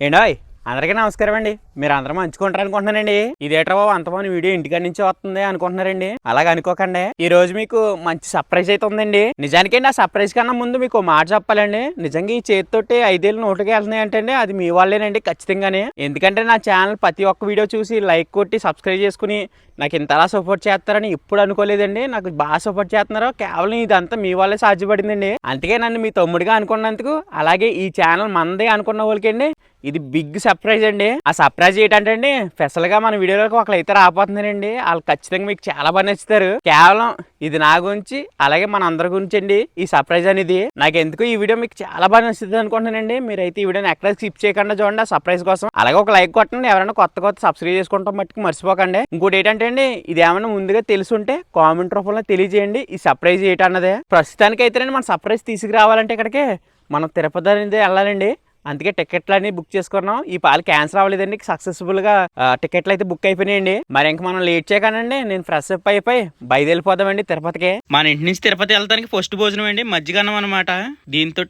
ఏండోయ్ అందరికీ నమస్కారం అండి మీరు అందరం మంచుకుంటారు అనుకుంటున్నానండి. ఇదేట్రా బాబు అంతమంది వీడియో ఇంటికాడి నుంచి వస్తుంది అనుకుంటున్నారండి. అలాగ అనుకోకండి. ఈ రోజు మీకు మంచి సర్ప్రైజ్ అయితే ఉందండి. నిజానికి ఆ సర్ప్రైజ్ కన్నా ముందు మీకు మాట చెప్పాలండి. నిజంగా ఈ చేతితోటి ఐదేళ్ళు నోటుకి వెళ్తున్నాయి అంటే అది మీ వాళ్ళేనండి ఖచ్చితంగానే. ఎందుకంటే నా ఛానల్ ప్రతి ఒక్క వీడియో చూసి లైక్ కొట్టి సబ్స్క్రైబ్ చేసుకుని నాకు ఇంతలా సపోర్ట్ చేస్తారని ఇప్పుడు అనుకోలేదండి. నాకు బాగా సపోర్ట్ చేస్తున్నారు కేవలం ఇదంతా మీ వాళ్ళే సాధ్యపడిందండి. అందుకే నన్ను మీ తమ్ముడిగా అనుకున్నందుకు అలాగే ఈ ఛానల్ మనదే అనుకున్న వాళ్ళకండి. ఇది బిగ్ సర్ప్రైజ్ అండి. ఆ సర్ప్రైజ్ ఏంటంటే అండి స్పెషల్గా మన వీడియోలకు ఒకళ్ళు అయితే రాబోతున్నారండి. వాళ్ళు ఖచ్చితంగా మీకు చాలా బాగా నచ్చుతారు. కేవలం ఇది నా గురించి అలాగే మన అందరి గురించి అండి. ఈ సర్ప్రైజ్ అనేది నాకు ఎందుకు ఈ వీడియో మీకు చాలా బాగా నచ్చుతుంది అనుకుంటున్నానండి. మీరైతే ఈ వీడియోని ఎక్కడ స్కిప్ చేయకుండా చూడండి సర్ప్రైజ్ కోసం. అలాగే ఒక లైక్ కొట్టండి ఎవరైనా కొత్త కొత్త సబ్స్క్రైబ్ చేసుకుంటాం మట్టుకు మర్చిపోకండి. ఇంకోటి ఏంటంటే అండి ఇది ఏమైనా ముందుగా తెలుసుంటే కామెంట్ రూపంలో తెలియజేయండి. ఈ సర్ప్రైజ్ ఏంటన్నదే ప్రస్తుతానికి అయితే మన సర్ప్రైజ్ తీసుకురావాలంటే ఇక్కడికి మనం తిరుపతి అనేది వెళ్ళాలండి. అందుకే టికెట్లు అన్ని బుక్ చేసుకున్నాం. ఈ పాలు క్యాన్సిల్ అవ్వలేదండి. సక్సెస్ఫుల్గా టికెట్లు అయితే బుక్ అయిపోయినాయండి. మరి ఇంక మనం లేట్ చేయకండి నేను ఫ్రెష్ అప్ అయిపోయి బయలుదేరిపోదామండి తిరుపతికి. మన ఇంటి నుంచి తిరుపతి వెళ్తానికి ఫస్ట్ భోజనం అండి మజ్జిగన్నం అనమాట దీంతో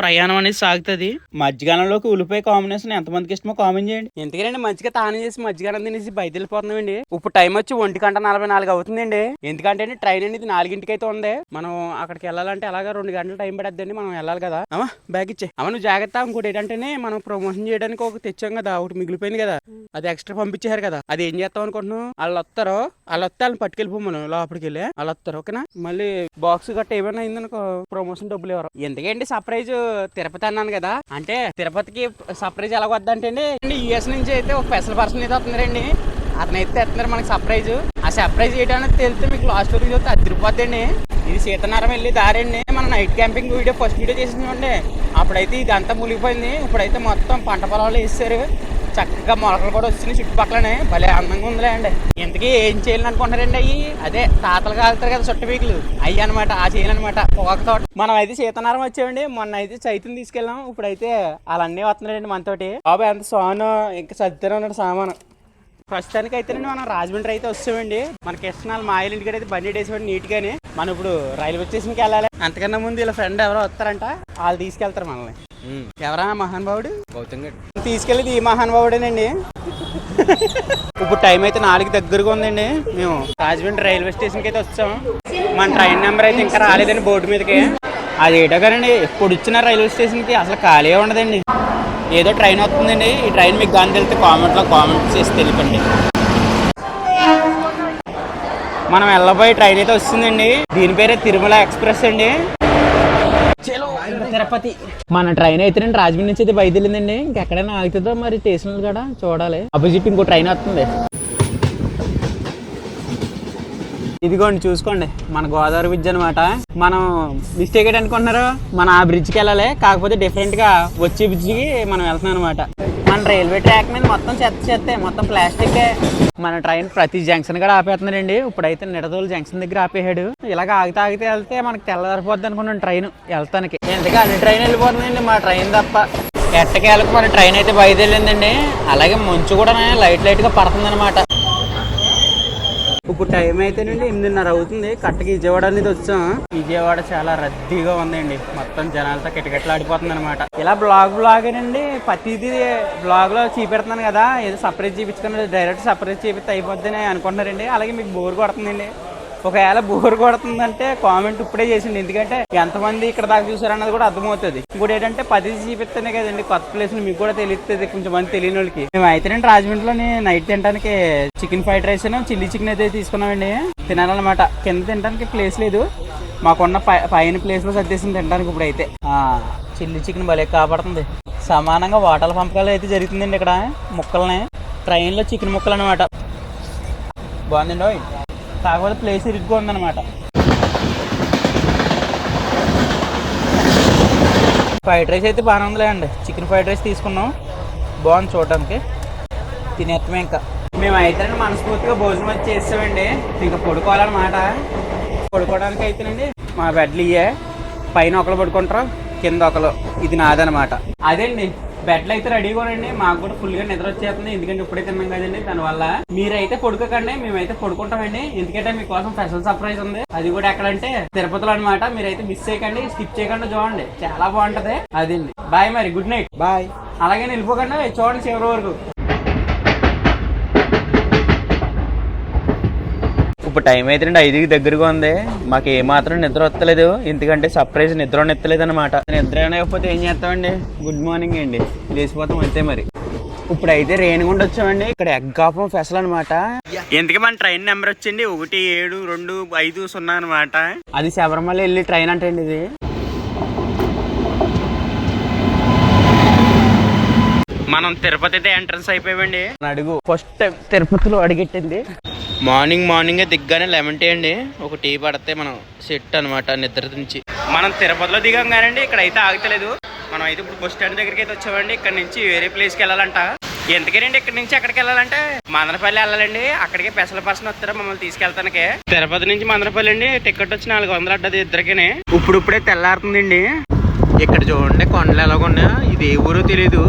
ప్రయాణం అనేది సాగుతుంది. మజ్జిగనంలోకి ఉల్లిపాయ కాంబినేషన్ ఎంతమందికి ఇష్టమో కామెంట్ చేయండి. ఎందుకంటే మజ్జిగ తానం చేసి మజ్జిగనం తినేసి బయట వెళ్ళిపోతున్నామండి ఇప్పుడు టైం వచ్చి ఒంటి గంట నలభై నాలుగు అవుతుందండి. ఎందుకంటే అండి ట్రైన్ అనేది నాలుగింటికి అయితే ఉంది. మనం అక్కడికి వెళ్ళాలంటే అలాగా రెండు గంటల టైం పడద్దండి మనం వెళ్ళాలి కదా. అమ్మా బ్యాగ్ ఇచ్చే. అమ్మ నువ్వు జాగ్రత్త. ఇంకోటి ఏంటంటేనే మనం ప్రమోషన్ చేయడానికి ఒక తెచ్చాం కదా ఒకటి మిగిలిపోయింది కదా. అది ఎక్స్ట్రా పంపించారు కదా. అది ఏం చేస్తాం అనుకుంటున్నాం? వాళ్ళు వస్తారు వాళ్ళు వస్తే వాళ్ళని పట్టుకెళ్ళిపోమను లోపలికి వెళ్ళి వాళ్ళు వస్తారు ఓకేనా? మళ్ళీ బాక్స్ గట్ట ఏమైనా అయిందనుకో ప్రమోషన్ డబ్బులు ఎవరు ఎందుకండి సర్ప్రైజ్ తిరుపతి అన్నాను కదా. అంటే తిరుపతికి సర్ప్రైజ్ ఎలా వద్దంటే అండి యుఎస్ నుంచి అయితే ఒక స్పెషల్ పర్సన్ అయితే వస్తున్నారండి. అతను అయితే తెస్తున్నారు మనకి సర్ప్రైజ్ ఆ సర్ప్రైజ్ చేయడానికి తెలిస్తే మీకు లాస్ట్ వరకు చూస్తే అదిరిపోద్దండి. ఇది సీతనారం వెళ్ళి దారండి. మన night camping video first video చేసిందండి అప్పుడైతే ఇది అంతా మునిగిపోయింది. ఇప్పుడైతే మొత్తం పంట పొలాలు వేసారు చక్కగా మొలకలు కూడా వచ్చినాయి చుట్టుపక్కలనే. భలే అందంగా ఉందిలే అండి. ఇంతకీ ఏం చేయాలని అనుకుంటారండి అయ్యి? అదే తాతలు కాలుతారు కదా చుట్ట పీకులు. అయ్యి అనమాట ఆ చేయాలన్నమాట పొగక తోట. మనం అయితే సీతనారం వచ్చామండి. మొన్న అయితే చైతుని తీసుకెళ్ళాం. ఇప్పుడైతే వాళ్ళన్నీ వస్తున్నారండి మనతోటి. బాబాయ్ ఎంత సోను ఇంకా సర్దితూనే ఉన్నాడు సామాను. ప్రస్తుతానికి అయితే మనం రాజమండ్రి అయితే వస్తామండి మన కృష్ణాలు మా ఇల్లు ఇంటికి అయితే బండి వేసేవాడు నీట్ గానే మనం ఇప్పుడు రైల్వే స్టేషన్కి వెళ్ళాలి. అంతకన్నా ముందు ఇలా ఫ్రెండ్ ఎవరో వస్తారంట. వాళ్ళు తీసుకెళ్తారు మనల్ని. ఎవరా మహానుభావుడు? గౌతమ్ గడ్. తీసుకెళ్ళేది ఈ మహానుభావుడేనండి. ఇప్పుడు టైం అయితే నాలుగు దగ్గరగా ఉందండి. మేము రాజమండ్రి రైల్వే స్టేషన్కి అయితే వచ్చాం. మన ట్రైన్ నెంబర్ అయితే ఇంకా రాలేదండి బోర్డు మీదకి. అది ఏటో కానండి ఇప్పుడు వచ్చిన రైల్వే స్టేషన్కి అసలు ఖాళీ ఉండదండి. ఏదో ట్రైన్ వస్తుందండి. ఈ ట్రైన్ మీకు గాని తెలిస్తే కామెంట్లో కామెంట్ చేసి తెలిపండి. మనం వెళ్ళబోయే ట్రైన్ అయితే వస్తుందండి. దీని పేరే తిరుమల ఎక్స్ప్రెస్ అండి. తిరుపతి. మన ట్రైన్ అయితే రాజమండ్రి నుంచి అయితే బయలుదేరిందండి. ఇంకెక్కడైనా ఆగుతుందో మరి స్టేషన్లు కూడా చూడాలి. అపోజిట్ ఇంకో ట్రైన్ వస్తుంది. ఇదిగోండి చూసుకోండి. మన గోదావరి బ్రిడ్జ్ అనమాట మనం మిస్టేక్ ఏంటి అనుకుంటున్నారు? మన ఆ బ్రిడ్జ్కి వెళ్ళాలి. కాకపోతే డిఫరెంట్గా వచ్చే బ్రిడ్జ్కి మనం వెళ్తున్నాం అనమాట మన రైల్వే ట్రాక్ మీద మొత్తం చెత్త చెత్తే మొత్తం ప్లాస్టిక్ మన ట్రైన్ ప్రతి జంక్షన్ కూడా ఆపేస్తున్నాడండి. ఇప్పుడైతే నిడదోలు జంక్షన్ దగ్గర ఆపేసాడు ఇలాగ ఆగితే ఆగితే వెళ్తే మనకి తెల్లదారిపోద్ది అనుకున్నాను ట్రైన్ వెళ్తానికి. ఎందుకు అన్ని ట్రైన్ వెళ్ళిపోతుందండి మా ట్రైన్ తప్ప. ఎట్టకేళ్ళకి మన ట్రైన్ అయితే బయలుదేరిందండి. అలాగే మంచు కూడా లైట్ లైట్గా పడుతుంది ఇప్పుడు టైం అయితేనండి ఎనిమిదిన్నర అవుతుంది. కట్టకి విజయవాడ అనేది వచ్చాం. విజయవాడ చాలా రద్దీగా ఉందండి. మొత్తం జనాలతో కిటకిటలాడిపోతుంది అనమాట ఇలా బ్లాగ్ బ్లాగ్ అండి ప్రతిదీ బ్లాగ్లో చూపెడుతున్నాను కదా. ఏదో సపరేట్ చూపించుకుని డైరెక్ట్ సపరేట్ చూపిస్తే అయిపోద్దని అనుకుంటున్నారండి. అలాగే మీకు బోర్ కొడుతుందండి. ఒకవేళ బోర్ కొడుతుందంటే కామెంట్ ఇప్పుడే చేసింది ఎందుకంటే ఎంతమంది ఇక్కడ దాకా చూసారన్నది కూడా అర్థమవుతుంది. ఇంకోటి ఏంటంటే పది చూపిస్తేనే కదండి కొత్త ప్లేస్ మీకు కూడా తెలుస్తుంది కొంచెం మంది తెలియని వాళ్ళకి. మేము అయితే రాజమండ్రిలోని నైట్ తినడానికి chicken fried rice chilli chicken అయితే తీసుకున్నామండి. తినాలన్నమాట. కింద తినడానికి ప్లేస్ లేదు. మాకున్న పై- పైన ప్లేస్లో సర్దేసింది తినడానికి ఇప్పుడు అయితే చిల్లీ చికెన్ భలే కాపాడుతుంది. సమానంగా వాటర్ పంపకాలు అయితే జరుగుతుందండి ఇక్కడ ముక్కల్ని. ట్రైన్లో చికెన్ ముక్కలు అనమాట బాగుందండి కాకపోతే ప్లేస్ ఇరుగ్గా ఉందన్నమాట. ఫ్రైడ్ రైస్ అయితే బాగానే ఉందిలే అండి చికెన్ ఫ్రైడ్ రైస్ తీసుకున్నాం. బాగుంది చూడటానికి. తినేస్తాం ఇంకా. మేము అయితే మనస్ఫూర్తిగా భోజనం వచ్చి చేస్తామండి ఇంకా పడుకోవాలన్నమాట. పడుకోవడానికి అయితేనండి మా బెడ్లు ఇయ్యే. పైన ఒకరు పడుకుంటారు కింద ఒకరు ఇది నాదనమాట అదండి? బెడ్లు అయితే రెడీగా ఉండండి మాకు కూడా ఫుల్గా నిద్ర వచ్చేస్తుంది. ఎందుకంటే ఇప్పుడే తిన్నాం కదండి దానివల్ల మీరైతే పడుకోకండి. మేమైతే పడుకుంటామండి. ఎందుకంటే మీకోసం స్పెషల్ సర్ప్రైజ్ ఉంది. అది కూడా ఎక్కడంటే తిరుపతిలో అనమాట మీరైతే మిస్ చేయకండి. స్కిప్ చేయకుండా చూడండి. చాలా బాగుంటది. అదండి. బాయ్ మరి. గుడ్ నైట్ బాయ్ అలాగే వెళ్ళిపోకండి చూడండి చివరి వరకు. ఇప్పుడు టైం అయితే ఐదుకి దగ్గరగా ఉంది. మాకు ఏ మాత్రం నిద్ర వస్తలేదు. ఎందుకంటే సర్ప్రైజ్ నిద్ర ఎత్తలేదు అనమాట నిద్ర లేకపోతే ఏం చేస్తామండి? గుడ్ మార్నింగ్ అండి. లేచిపోతాం అంతే మరి. ఇప్పుడు అయితే రేణిగుండ వచ్చామండి. ఇక్కడ ఎగ్ ఆఫ్ ఫెసల్ అనమాట ఎందుకు మన ట్రైన్ నెంబర్ వచ్చింది ఒకటి ఏడు రెండు ఐదు సున్నా అనమాట అది శబరిమల వెళ్ళి ట్రైన్ అంటే ఇది. మనం తిరుపతి అయితే ఎంట్రన్స్ అయిపోయామండి అడుగు. ఫస్ట్ టైం తిరుపతిలో అడిగెట్టింది. మార్నింగ్ మార్నింగ్ దిగ్గానే లెమన్ టీ అండి. ఒక టీ పడితే మనం సెట్ అనమాట నిద్ర నుంచి. మనం తిరుపతిలో దిగాం కానండి ఇక్కడ అయితే ఆగతలేదు. మనం అయితే ఇప్పుడు బస్ స్టాండ్ దగ్గరికి అయితే వచ్చామండి. ఇక్కడ నుంచి వేరే ప్లేస్కి వెళ్ళాలంట. ఎందుకేనండి ఇక్కడ నుంచి ఎక్కడికి వెళ్ళాలంటే? మందరపల్లి వెళ్ళాలండి. అక్కడికి పెసల పర్సన్ వస్తారా మమ్మల్ని తీసుకెళ్తానికి. తిరుపతి నుంచి మందరపల్లి అండి. టికెట్ వచ్చి నాలుగు వందలు అడ్డది ఇద్దరికినే. ఇప్పుడు ఇప్పుడే తెల్లారుతుందండి. ఇక్కడ చూడండి కొండలు ఎలాగున్నా ఇది ఏ ఊరో తెలియదు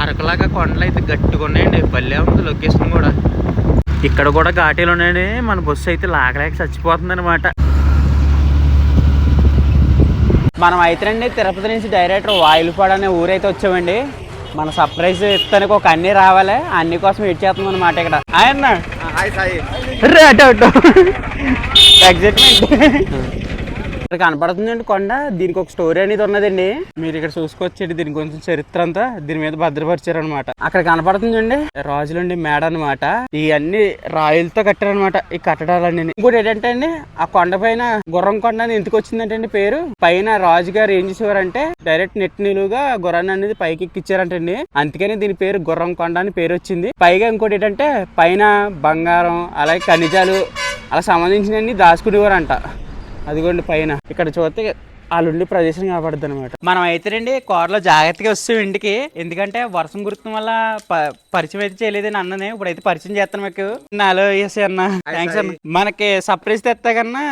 అరకులాగా కొండలు అయితే గట్టిగా ఉన్నాయండి. భలే ఉంది లొకేషన్ కూడా. ఇక్కడ కూడా ఘాటీలు ఉన్నాయండి. మన బస్సు అయితే లాగలేక చచ్చిపోతుంది అనమాట మనం అయితే అండి తిరుపతి నుంచి డైరెక్ట్ వాయిల్పాడు అనే ఊరైతే వచ్చామండి. మన సర్ప్రైజ్ ఇస్తానికి ఒక అన్ని రావాలి. అన్ని కోసం వెయిట్ చేస్తున్నాం అనమాట ఇక్కడ ఆయన ఎగ్జైట్మెంట్ ఇక్కడ కనపడుతుందండి కొండ. దీనికి ఒక స్టోరీ అనేది ఉన్నదండి. మీరు ఇక్కడ చూసుకోవచ్చండి దీని కొంచెం చరిత్ర అంతా. దీని మీద భద్రపరిచారు అనమాట అక్కడ కనపడుతుందండి రాజులండి మేడ అనమాట ఇవన్నీ రాయలతో కట్టారనమాట ఈ కట్టడాలన్నీ. ఇంకోటి ఏంటంటే అండి ఆ కొండ పైన గుర్రం కొండ అని ఎందుకు వచ్చిందంటే అండి పేరు? పైన రాజు గారు ఏం చేసేవారంటే డైరెక్ట్ నెట్ నిలువుగా గుర్రాన్ని అనేది పైకి ఎక్కిచ్చారంటండి. అందుకని దీని పేరు గుర్రం కొండ అని పేరు వచ్చింది. పైగా ఇంకోటి ఏంటంటే పైన బంగారం అలాగే ఖనిజాలు అలా సంబంధించినవన్నీ దాచుకునేవారంట. అదిగోండి పైన. ఇక్కడ చూస్తే వాళ్ళుండి ప్రదేశం కనపడుద్ది అనమాట మనం అయితే రండి కారులో జాగ్రత్తగా వస్తాం ఇంటికి. ఎందుకంటే వర్షం గుర్తున్న వల్ల ప- పరిచయం అయితే చేయలేదని అన్ననే. ఇప్పుడు అయితే పరిచయం చేస్తాను మీకు. నాలో యూఎస్ అన్న. థ్యాంక్స్ అన్న. మనకి సర్ప్రైజ్ తెస్తా కన్నా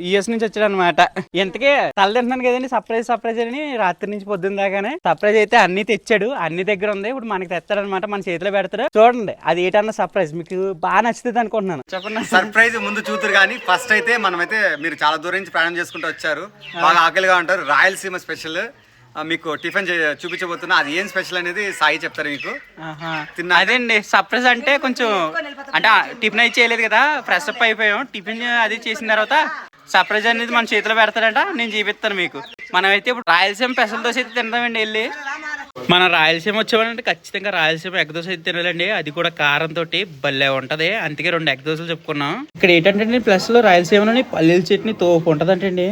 యూఎస్ నుంచి వచ్చాడు అనమాట ఇంతకీ తల తింటున్నాను కదండి సర్ప్రైజ్ సర్ప్రైజ్ అని రాత్రి నుంచి పొద్దున్న దాకానే. సర్ప్రైజ్ అయితే అన్ని తెచ్చాడు. అన్ని దగ్గర ఉంది. ఇప్పుడు మనకి తెస్తాడు అనమాట మన చేతిలో పెడతాడు. చూడండి అది ఏంటన్న సర్ప్రైజ్ మీకు బాగా నచ్చుతుంది అనుకుంటున్నాను. చెప్పండి. సర్ప్రైజ్ ముందు చూతురు కానీ ఫస్ట్ అయితే మనమైతే మీరు చాలా దూరం నుంచి ప్రయాణం చేసుకుంటూ వచ్చారు. బాగా ఆకలిగా ఉంటారు. రాయలసీమ స్పెషల్ మీకు టిఫిన్ చూపించబోతున్నా. అది ఏం స్పెషల్ అనేది సాయి చెప్తారు మీకు. ఆహా. తిన్నా- అదేండి సర్ప్రైజ్ అంటే కొంచెం అంటే టిఫిన్ అయితే చేయలేదు కదా ఫ్రెష్ అప్ అయిపోయాం. టిఫిన్ అది చేసిన తర్వాత సర్ప్రైజ్ అనేది మన చేతిలో పెడతాడంట. నేను చూపిస్తాను మీకు. మనం అయితే ఇప్పుడు రాయలసీమ పెసల దోశ అయితే తిందామండి వెళ్ళి. మన రాయలసీమ వచ్చామంటే ఖచ్చితంగా రాయలసీమ ఎగ్ దోశ అయితే తినాలండి. అది కూడా కారంతో భలే ఉంటది. అందుకే రెండు ఎగ్ దోశలు చెప్పుకున్నాం. ఇక్కడ ఏంటంటే ప్లస్లో రాయలసీమలోని పల్లీల చట్నీ తోపు ఉంటదంటండి.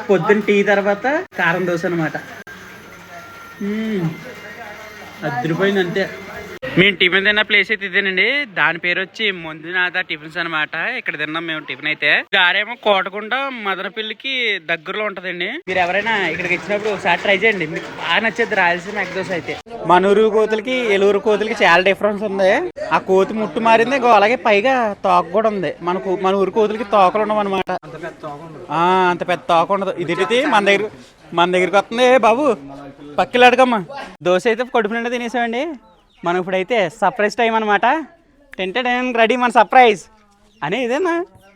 పొద్దున్న టీ తర్వాత కారం దోశ అనమాట అద్దరిపోయింది అంతే. మేము టిఫిన్ తిన్న ప్లేస్ అయితే ఇదేనండి. దాని పేరు వచ్చి మంజునాథ టిఫిన్స్ అన్నమాట. ఇక్కడ తిన్నాం మేము టిఫిన్ అయితే. దారేమో కోటకుంట మదనపల్లికి దగ్గరలో ఉంటదండి. మీరు ఎవరైనా ఇక్కడికి వచ్చినప్పుడు ఒకసారి ట్రై చేయండి. మీకు బాగా నచ్చేది రాయలసీమ ఎగ్ దోశ అయితే. మనూరు కోతులకి ఎలుగురు కోతులకి చాలా డిఫరెన్స్ ఉంది. ఆ కోతి ముట్టు మారింది ఇంకో అలాగే పైగా తోక కూడా ఉంది. మన కో- మన ఊరు కోతులకి తోకలు ఉండవు అనమాట అంత పెద్ద తోక ఉండదు. ఇది మన దగ్గర మన దగ్గరికి వస్తుంది. ఏ బాబు పక్కలు అడగమ్మా దోశ అయితే కడుపు నిండా తినేసామండి. మనం ఇప్పుడైతే సర్ప్రైజ్ టైం అనమాట టెంటే రెడీ మన సర్ప్రైజ్ అని ఇదేనా?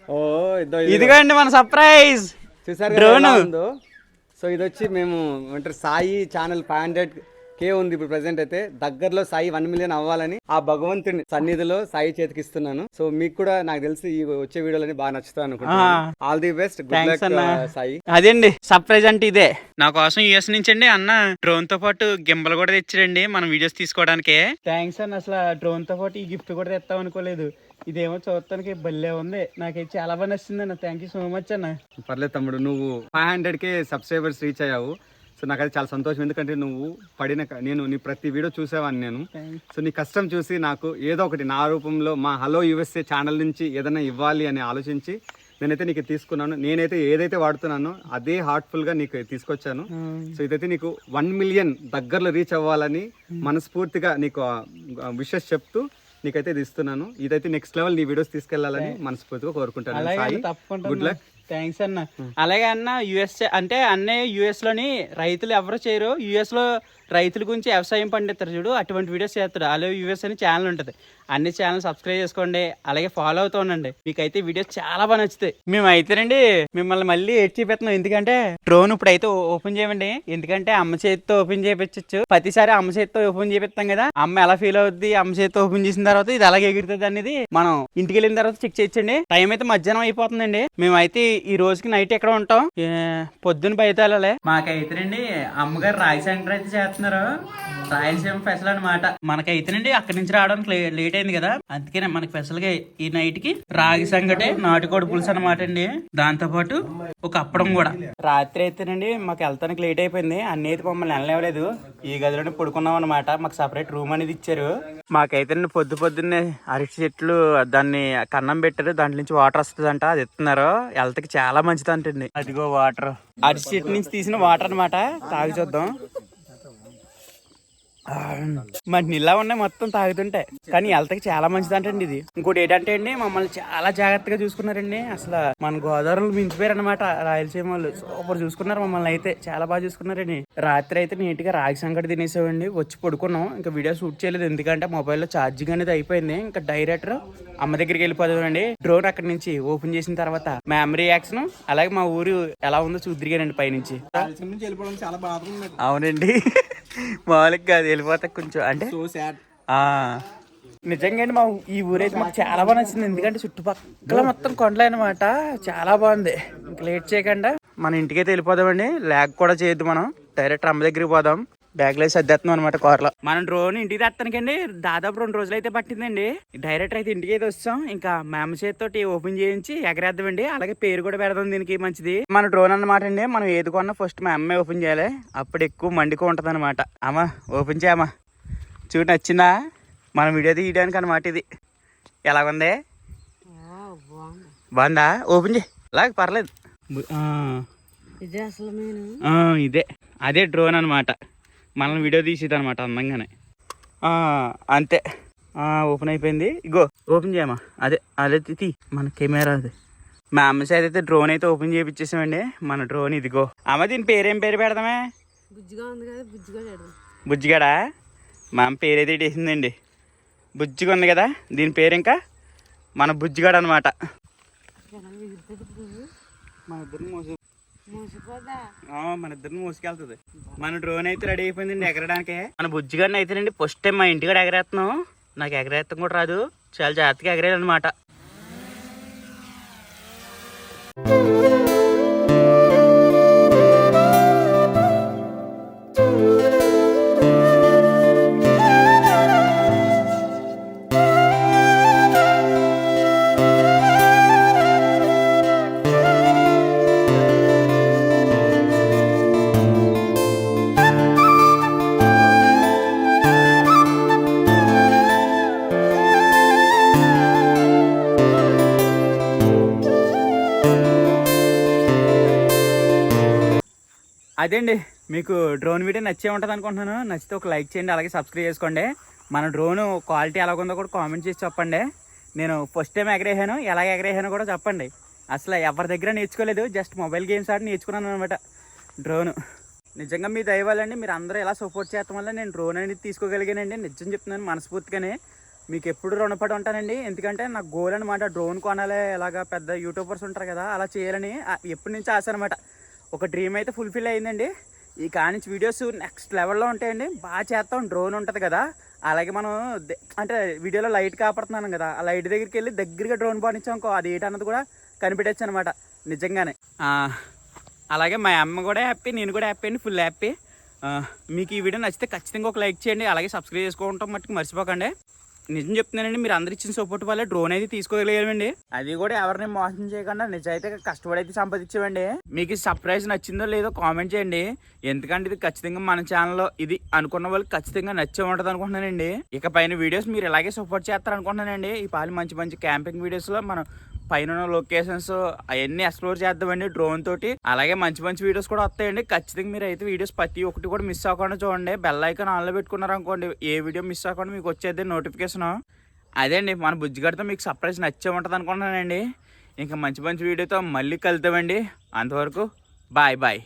ఓ ఇదో ఇదిగోండి మన సర్ప్రైజ్ చూసారు డ్రోన్ సో ఇది వచ్చి మేము ఏమంటారు Sai channel five hundred K ఉంది ఇప్పుడు ప్రెసెంట్ అయితే. దగ్గరలో సాయి వన్ మిలియన్ అవ్వాలని ఆ భగవంతుని సన్నిధిలో సాయి చేతికి ఇస్తున్నాను. సో మీకు కూడా నాకు తెలిసి ఈ వచ్చే వీడియోలని బాగా నచ్చుతాయి అనుకుంటున్నాను. All the best good luck అన్న. సాయి. అదేండి సర్ప్రైజ్ అంటే ఇదే. నా కోసం యుఎస్ నుంచి అండి అన్న డ్రోన్తో పాటు గింబల్ కూడా తెచ్చాడండి మనం వీడియోస్ తీసుకోవడానికి. థ్యాంక్స్ అన్న అసలు డ్రోన్తో పాటు ఈ గిఫ్ట్ కూడా తెస్తాం అనుకోలేదు. ఇదేమో చూడటానికి భలే ఉంది. నాకైతే చాలా బాగా నచ్చింది అన్న. థ్యాంక్ యూ సో మచ్ అన్న. పర్లేదు తమ్ముడు నువ్వు five hundred K subscribers reach అయ్యావు. సో నాకు అది చాలా సంతోషం. ఎందుకంటే నువ్వు పడిన నేను నీ ప్రతి వీడియో చూసేవాడిని నేను. సో నీ కష్టం చూసి నాకు ఏదో ఒకటి నా రూపంలో మా హలో యుఎస్ఏ ఛానల్ నుంచి ఏదైనా ఇవ్వాలి అని ఆలోచించి నేనైతే నీకు తీసుకున్నాను. నేనైతే ఏదైతే వాడుతున్నానో అదే హార్ట్ఫుల్గా నీకు తీసుకొచ్చాను. సో ఇదైతే నీకు వన్ మిలియన్ దగ్గరలో రీచ్ అవ్వాలని మనస్ఫూర్తిగా నీకు విషెస్ చెప్తూ నీకైతే ఇది ఇస్తున్నాను. ఇదైతే నెక్స్ట్ లెవెల్ నీ వీడియోస్ తీసుకెళ్ళాలని మనస్ఫూర్తిగా కోరుకుంటాను. గుడ్ లక్ థ్యాంక్స్ అన్న. అలాగే అన్న యుఎస్ అంటే అన్నే యుఎస్లోని రైతులు ఎవరు చేయరు. యుఎస్లో రైతుల గురించి వ్యవసాయం పండిస్తారు చూడు అటువంటి వీడియోస్ చేస్తాడు. అలాగే యుఎస్ అని ఛానల్ ఉంటుంది. అన్ని ఛానల్ సబ్స్క్రైబ్ చేసుకోండి. అలాగే ఫాలో అవుతూ ఉండండి. మీకైతే వీడియోస్ చాలా బాగా నచ్చుతాయి. మేము అయితేనండి మిమ్మల్ని మళ్ళీ ఏడ్ చూపిస్తున్నాం. ఎందుకంటే డ్రోన్ ఇప్పుడు అయితే ఓపెన్ చేయమండి. ఎందుకంటే అమ్మ చేతితో ఓపెన్ చేయించచ్చు ప్రతిసారి అమ్మ చేతితో ఓపెన్ చేపిస్తాం కదా. అమ్మ ఎలా ఫీల్ అవుద్ది? అమ్మ చేతితో ఓపెన్ చేసిన తర్వాత ఇది అలాగే ఎగురుతుంది అనేది మనం ఇంటికి వెళ్ళిన తర్వాత చెక్ చేయొచ్చండి. టైం అయితే మధ్యాహ్నం అయిపోతుందండి. మేమైతే ఈ రోజుకి నైట్ ఎక్కడ ఉంటాం పొద్దున్న బయట వెళ్ళాలి మాకైతేనండి అమ్మగారు రాయి సెంటర్ అయితే చేస్తున్నారు. రాయలసీమ స్పెషల్ అనమాట మనకైతేనండి అక్కడి నుంచి రావడానికి లేట్ అయింది కదా. అందుకనే మనకి స్పెషల్గా ఈ నైట్కి రాగి సంగటి నాటుకోడి పులుసు అనమాట అండి. దాంతో పాటు ఒక అప్పడం కూడా. రాత్రి అయితేనండి మాకు వెళ్తానికి లేట్ అయిపోయింది. అన్ని అయితే మమ్మల్ని వెళ్ళలేవలేదు ఈ గదిలోనే పడుకున్నాం అనమాట మాకు సపరేట్ రూమ్ అనేది ఇచ్చారు. మాకైతే పొద్దు పొద్దున్నే అరటి చెట్లు దాన్ని కన్నం పెట్టారు. దాంట్లో నుంచి వాటర్ వస్తుందంట అది ఎత్తున్నారు హెల్త్కి చాలా మంచిది అంటండి అదిగో వాటర్ అరటి చెట్టు నుంచి తీసిన వాటర్ అన్నమాట. తాగి చూద్దాం. మరి నిల్లా ఉన్నాయి మొత్తం తాగుతుంటే. కానీ హెల్త్కి చాలా మంచిది అంటండి ఇది. ఇంకోటి ఏంటంటే అండి మమ్మల్ని చాలా జాగ్రత్తగా చూసుకున్నారండి. అసలు మన గోదావరిలో మించిపోయారు అనమాట రాయలసీమ వాళ్ళు. సూపర్ చూసుకున్నారు మమ్మల్ని అయితే. చాలా బాగా చూసుకున్నారండి. రాత్రి అయితే నీట్గా రాగి సంగటి తినేసామండి వచ్చి పడుకున్నాం. ఇంకా వీడియో షూట్ చేయలేదు. ఎందుకంటే మొబైల్లో ఛార్జింగ్ అనేది అయిపోయింది. ఇంకా డైరెక్టర్ అమ్మ దగ్గరికి వెళ్ళిపోదామండి. డ్రోన్ అక్కడి నుంచి ఓపెన్ చేసిన తర్వాత మెమరీ యాక్షన్ అలాగే మా ఊరు ఎలా ఉందో చూద్దరిగానండి పైనుంచి. అవునండి. మామూలుగా కాదు. వెళ్ళిపోతే కొంచెం అంటే నిజంగా మా ఈ ఊరైతే మాకు చాలా బాగా నచ్చింది. ఎందుకంటే చుట్టుపక్కల మొత్తం కొండలే అనమాట చాలా బాగుంది. ఇంక లేట్ చేయకుండా మన ఇంటికైతే వెళ్ళిపోదామండి. ల్యాగ్ కూడా చేయొద్దు మనం. డైరెక్ట్ అమ్మ దగ్గరికి పోదాం. బ్యాగ్లో సర్దేస్తున్నాం అనమాట కూరలో. మనం డ్రోన్ ఇంటికి తెస్తానికండి దాదాపు రెండు రోజులు అయితే పట్టిందండి. డైరెక్ట్ అయితే ఇంటికి అయితే వస్తాం ఇంకా మేమ చేతితోటి ఓపెన్ చేయించి ఎగరేద్దామండి. అలాగే పేరు కూడా పెడదాం దీనికి మంచిది. మన డ్రోన్ అన్నమాట అండి. మనం ఏది కొన్నా ఫస్ట్ మా అమ్మే ఓపెన్ చేయాలి. అప్పుడు ఎక్కువ మండికో ఉంటది అనమాట అమ్మ ఓపెన్ చేయమ్మా. చూడు నచ్చిందా? మనం వీడియో తీయడానికి అనమాట ఇది. ఎలా ఉంది బాగుందా? ఓపెన్ చేయి. లాగ పర్లేదు. ఆ, ఇదే అసలు నేను ఆ, ఇదే. అదే డ్రోన్ అనమాట మనల్ని వీడియో తీసేది అనమాట అందంగానే. ఆ, అంతే. ఆ, ఓపెన్ అయిపోయింది. ఇగో ఓపెన్ చేయమా అదే అదే తీ- మన కెమెరా అది. మా అమ్మ సైడ్ అయితే డ్రోన్ అయితే ఓపెన్ చేయించేసామండి మన డ్రోన్ ఇదిగో. అమ్మ దీని పేరేం పేరు పెడదామే? బుజ్జిగా ఉంది కదా బుజ్జిగా పెడదాం. బుజ్జిగాడా? మా అమ్మ పేరు అయితే వేసిందండి బుజ్జిగా ఉంది కదా దీని పేరు ఇంకా మన బుజ్జిగాడు అనమాట మన ఇద్దరిని మోసి మన ఇద్దరిని మోసుకెళ్తుంది. మన డ్రోన్ అయితే రెడీ అయిపోయిందండి ఎగరడానికి. మన బుజ్జిగారిని అయితేనండి ఫస్ట్ టైం మా ఇంటికాడ ఎగరేస్తున్నాం నాకు ఎగరేస్తాం కూడా రాదు. చాలా జాగ్రత్తగా ఎగరేయాలన్నమాట. అదేండి మీకు డ్రోన్ వీడియో నచ్చే ఉంటుంది అనుకుంటున్నాను. నచ్చితే ఒక లైక్ చేయండి అలాగే సబ్స్క్రైబ్ చేసుకోండి. మన డ్రోన్ క్వాలిటీ ఎలాగుందో కూడా కామెంట్ చేసి చెప్పండి. నేను ఫస్ట్ టైం ఎగరేసాను ఎలా ఎగరేసాను కూడా చెప్పండి. అసలు ఎవరి దగ్గర నేర్చుకోలేదు జస్ట్ మొబైల్ గేమ్స్ ఆడి నేర్చుకున్నాను అనమాట డ్రోన్. నిజంగా మీ దయవాలండి మీరు అందరూ ఎలా సపోర్ట్ చేయడం వల్ల నేను డ్రోన్ అనేది తీసుకోగలిగానండి నిజం చెప్తున్నాను మనస్ఫూర్తిగానే. మీకు ఎప్పుడు రుణపడి ఉంటానండి ఎందుకంటే నాకు గోల్ అనమాట డ్రోన్ కొనాలి ఇలాగ పెద్ద యూట్యూబర్స్ ఉంటారు కదా అలా చేయాలని ఎప్పటి నుంచి ఆశ అనమాట ఒక డ్రీమ్ అయితే ఫుల్ఫిల్ అయిందండి. ఈ కానించి వీడియోస్ నెక్స్ట్ లెవెల్లో ఉంటాయండి. బాగా చేస్తాం. డ్రోన్ ఉంటుంది కదా. అలాగే మనం అంటే వీడియోలో లైట్ కాపాడుతున్నాను కదా. ఆ లైట్ దగ్గరికి వెళ్ళి దగ్గరగా డ్రోన్ పాటించాం అది ఏంటన్నది కూడా కనిపెట్టచ్చు అనమాట నిజంగానే. అలాగే మా అమ్మ కూడా హ్యాపీ నేను కూడా హ్యాపీ అండి. ఫుల్ హ్యాపీ మీకు ఈ వీడియో నచ్చితే ఖచ్చితంగా ఒక లైక్ చేయండి. అలాగే సబ్స్క్రైబ్ చేసుకోవటం మట్టుకు మర్చిపోకండి. నిజం చెప్తున్నానండి మీరు అందరు ఇచ్చిన సపోర్ట్ వల్ల డ్రోన్ అయితే తీసుకోగలిగామండి. అది కూడా ఎవరిని మోసం చేయకుండా నిజాయితీగా కష్టపడి అయితే సంపాదించామండి మీకు ఈ సర్ప్రైజ్ నచ్చిందో లేదో కామెంట్ చేయండి. ఎందుకంటే ఇది ఖచ్చితంగా మన ఛానల్లో ఇది అనుకున్న వాళ్ళకి ఖచ్చితంగా నచ్చే ఉంటుంది అనుకుంటున్నానండి. ఇక పైన వీడియోస్ మీరు ఇలాగే సపోర్ట్ చేస్తారు అనుకుంటున్నానండి ఈ పాలు మంచి మంచి క్యాంపింగ్ వీడియోస్లో మనం పైన లొకేషన్స్ అవన్నీ ఎక్స్ప్లోర్ చేద్దామండి డ్రోన్ తోటి. అలాగే మంచి మంచి వీడియోస్ కూడా వస్తాయండి. ఖచ్చితంగా మీరు అయితే వీడియోస్ ప్రతి ఒక్కటి కూడా మిస్ అవ్వకుండా చూడండి. బెల్ ఐకాన్ ఆన్లో పెట్టుకున్నారు అనుకోండి ఏ వీడియో మిస్ అవ్వకుండా మీకు వచ్చేది నోటిఫికేషన్. అదే అండి మన బుజ్జిగడితో మీకు సర్ప్రైజ్ నచ్చే ఉంటుంది అనుకుంటున్నానండి. ఇంకా మంచి మంచి వీడియోతో మళ్ళీ కలుద్దామండి. అంతవరకు బాయ్ బాయ్.